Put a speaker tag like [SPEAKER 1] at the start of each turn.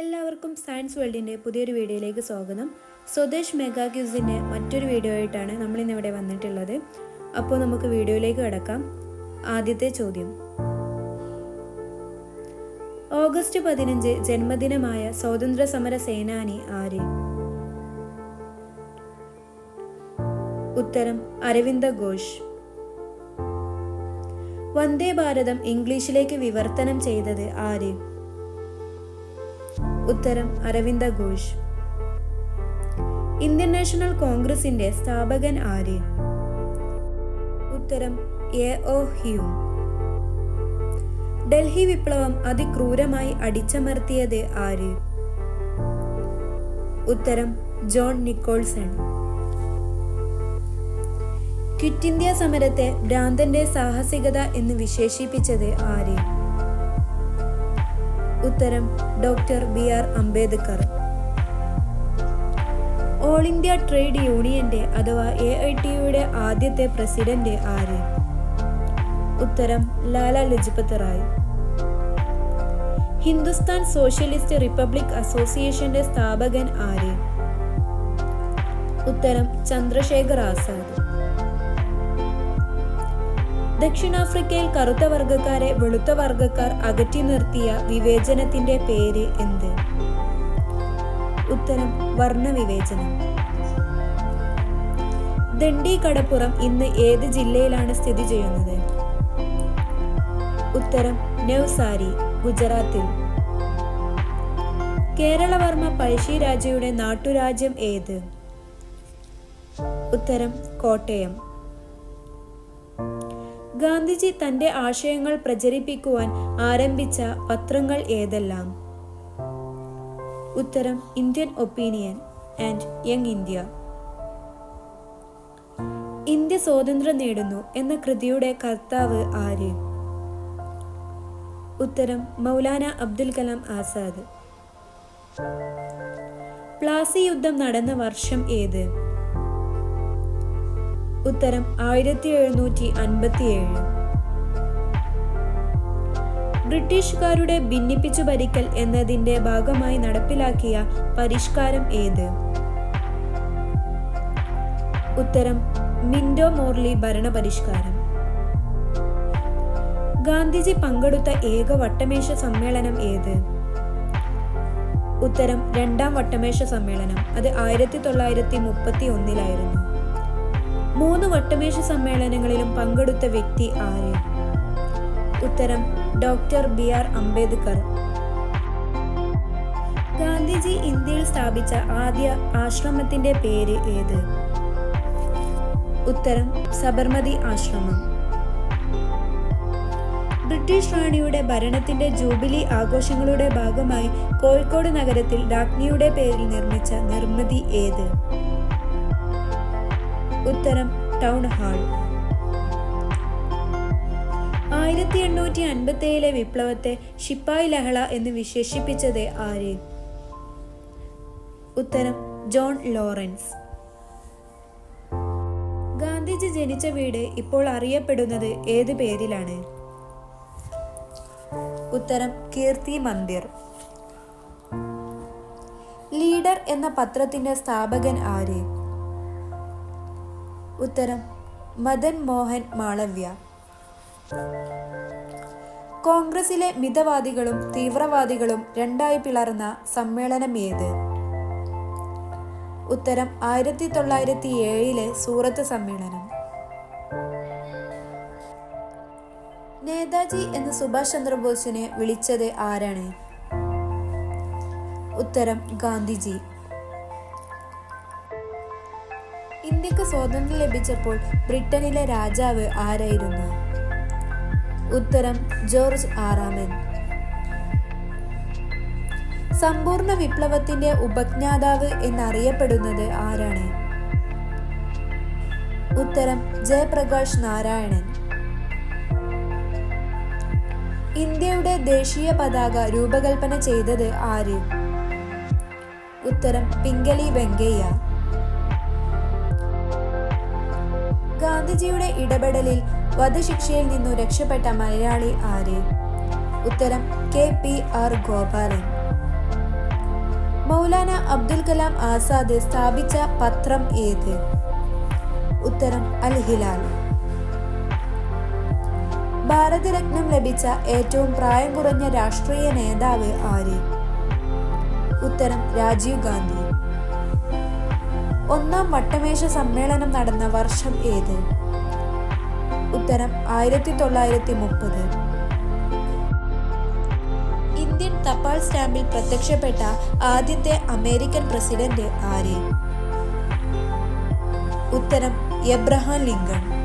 [SPEAKER 1] എല്ലാവർക്കും സയൻസ് വേൾഡിന്റെ പുതിയൊരു വീഡിയോയിലേക്ക് സ്വാഗതം. സ്വദേശ് മെഗാ ക്യൂസിന്റെ മറ്റൊരു വീഡിയോ ആയിട്ടാണ് നമ്മൾ ഇന്നിവിടെ വന്നിട്ടുള്ളത്. അപ്പോൾ നമുക്ക് വീഡിയോയിലേക്ക് കിടക്കാം. ആദ്യത്തെ ചോദ്യം. ഓഗസ്റ്റ് പതിനഞ്ച് ജന്മദിനമായ സ്വാതന്ത്ര്യ സമര സേനാനി ആര്? ഉത്തരം അരവിന്ദ ഘോഷ്. വന്ദേ ഭാരതം ഇംഗ്ലീഷിലേക്ക് വിവർത്തനം ചെയ്തത് ആര്? ഉത്തരം അരവിന്ദ ഘോഷ്. ഇന്ത്യൻ നാഷണൽ കോൺഗ്രസിന്റെ സ്ഥാപകൻ ആര്? ഉത്തരം എ. ഒ. ഹ്യൂ. ഡൽഹി വിപ്ലവം അതിക്രൂരമായി അടിച്ചമർത്തിയത് ആര്? ഉത്തരം ജോൺ നിക്കോൾസൺ. ക്വിറ്റ് ഇന്ത്യ സമരത്തെ ഭ്രാന്തന്റെ സാഹസികത എന്ന് വിശേഷിപ്പിച്ചത് ആര്? ഉത്തരം doctor B R Ambedkar. All India trade യൂണിയന്റെ അഥവാ എ ഐ ടിയുടെ ആദ്യത്തെ പ്രസിഡന്റ് ആര്? ഉത്തരം ലാല ലജ്പത് റായ്. ഹിന്ദുസ്ഥാൻ സോഷ്യലിസ്റ്റ് റിപ്പബ്ലിക് അസോസിയേഷന്റെ സ്ഥാപകൻ ആര്? ഉത്തരം ചന്ദ്രശേഖർ ആസാദ്. ദക്ഷിണാഫ്രിക്കയിൽ കറുത്ത വർഗക്കാരെ വെളുത്ത വർഗക്കാർ അകറ്റി നിർത്തിയ വിവേചനത്തിന്റെ പേര് എന്ത്? ഉത്തരം വർണവിവേചനം. ദണ്ഡി കടപ്പുറം ഇന്ന് ഏത് ജില്ലയിലാണ് സ്ഥിതി ചെയ്യുന്നത്? ഉത്തരം നവ്സാരി ഗുജറാത്തിൽ. കേരളവർമ്മ പഴശ്ശിരാജയുടെ നാട്ടുരാജ്യം ഏത്? ഉത്തരം കോട്ടയം. ഗാന്ധിജി തന്റെ ആശയങ്ങൾ പ്രചരിപ്പിക്കുവാൻ ആരംഭിച്ച പത്രങ്ങൾ ഏതെല്ലാം? ഉത്തരം Indian Opinion and Young India. India സ്വാതന്ത്ര്യം നേടുന്നു എന്ന കൃതിയുടെ കർത്താവ് ആര്? ഉത്തരം മൗലാന അബ്ദുൽ കലാം ആസാദ്. പ്ലാസി യുദ്ധം നടന്ന വർഷം ഏത്? ഉത്തരം ആയിരത്തി എഴുന്നൂറ്റി അൻപത്തിയേഴ് ബ്രിട്ടീഷുകാരുടെ ഭിന്നിപ്പിച്ചു ഭരിക്കൽ എന്നതിന്റെ ഭാഗമായി നടപ്പിലാക്കിയ പരിഷ്കാരം ഏത്? ഉത്തരം മിൻഡോ മോർലി ഭരണപരിഷ്കാരം. ഗാന്ധിജി പങ്കെടുത്ത ഏക വട്ടമേശ സമ്മേളനം ഏത്? ഉത്തരം രണ്ടാം വട്ടമേശ സമ്മേളനം. അത് ആയിരത്തി തൊള്ളായിരത്തി മുപ്പത്തി ഒന്നിലായിരുന്നു മൂന്ന് വട്ടമേശ സമ്മേളനങ്ങളിലും പങ്കെടുത്ത വ്യക്തി ആര്? ഉത്തരം doctor B R Ambedkar. Gandhiji ഇന്ത്യയിൽ സ്ഥാപിച്ച ആദ്യ ആശ്രമത്തിന്റെ പേര് ഏത്? ഉത്തരം സബർമതി ആശ്രമം. ബ്രിട്ടീഷ് റാണിയുടെ ഭരണത്തിന്റെ ജൂബിലി ആഘോഷങ്ങളുടെ ഭാഗമായി കോഴിക്കോട് നഗരത്തിൽ രാജ്ഞിയുടെ പേരിൽ നിർമ്മിച്ച നിർമ്മിതി ഏത്? ഉത്തരം ടൗൺ ഹാൾ. ആയിരത്തി എണ്ണൂറ്റി അൻപത്തി ഏഴിലെ വിപ്ലവത്തെ ഷിപ്പായി ലഹള എന്ന് വിശേഷിപ്പിച്ചത് ആര്? ഉത്തരം ജോൺ ലോറൻസ്. ഗാന്ധിജി ജനിച്ച വീട് ഇപ്പോൾ അറിയപ്പെടുന്നത് ഏത് പേരിലാണ്? ഉത്തരം കീർത്തി മന്ദിർ. ലീഡർ എന്ന പത്രത്തിന്റെ സ്ഥാപകൻ ആര്? ഉത്തരം മദൻ മോഹൻ മാളവ്യ. കോൺഗ്രസിലെ മിതവാദികളും തീവ്രവാദികളും രണ്ടായി പിളർന്ന സമ്മേളനം ഏത് ഉത്തരം ആയിരത്തി തൊള്ളായിരത്തി ഏഴിലെ സൂറത്ത് സമ്മേളനം. നേതാജി എന്ന് സുഭാഷ് ചന്ദ്രബോസിനെ വിളിച്ചത് ആരാണ്? ഉത്തരം ഗാന്ധിജി. ഇന്ത്യയ്ക്ക് സ്വാതന്ത്ര്യം ലഭിച്ചപ്പോൾ ബ്രിട്ടനിലെ രാജാവ് ആരായിരുന്നു? ഉത്തരം ജോർജ് ആറാമൻ സമ്പൂർണ വിപ്ലവത്തിന്റെ ഉപജ്ഞാതാവ് എന്നറിയപ്പെടുന്നത് ആരാണ്? ഉത്തരം ജയപ്രകാശ് നാരായണൻ. ഇന്ത്യയുടെ ദേശീയ പതാക രൂപകൽപ്പന ചെയ്തത് ആര്? ഉത്തരം പിംഗലി വെങ്കയ്യ. ഗാന്ധിജിയുടെ ഇടപെടലിൽ വധശിക്ഷയിൽ നിന്നു രക്ഷപ്പെട്ട മലയാളി ആര്? ഉത്തരം K P R Gopalan. Maulana Abdul Kalam Azad സ്ഥാപിച്ച പത്രം ഏത്? ഉത്തരം അൽ ഹിലാൽ ഭാരതരത്നം ലഭിച്ച ഏറ്റവും പ്രായം കുറഞ്ഞ രാഷ്ട്രീയ നേതാവ് ആര്? ഉത്തരം രാജീവ് ഗാന്ധി. ഒന്നാം വട്ടമേശ സമ്മേളനം നടന്ന വർഷം ഏത്? ഉത്തരം ആയിരത്തി തൊള്ളായിരത്തി മുപ്പത് ഇന്ത്യൻ തപാൽ സ്റ്റാമ്പിൽ പ്രത്യക്ഷപ്പെട്ട ആദ്യത്തെ അമേരിക്കൻ പ്രസിഡന്റ് ആര്? ഉത്തരം എബ്രഹാം ലിങ്കൺ.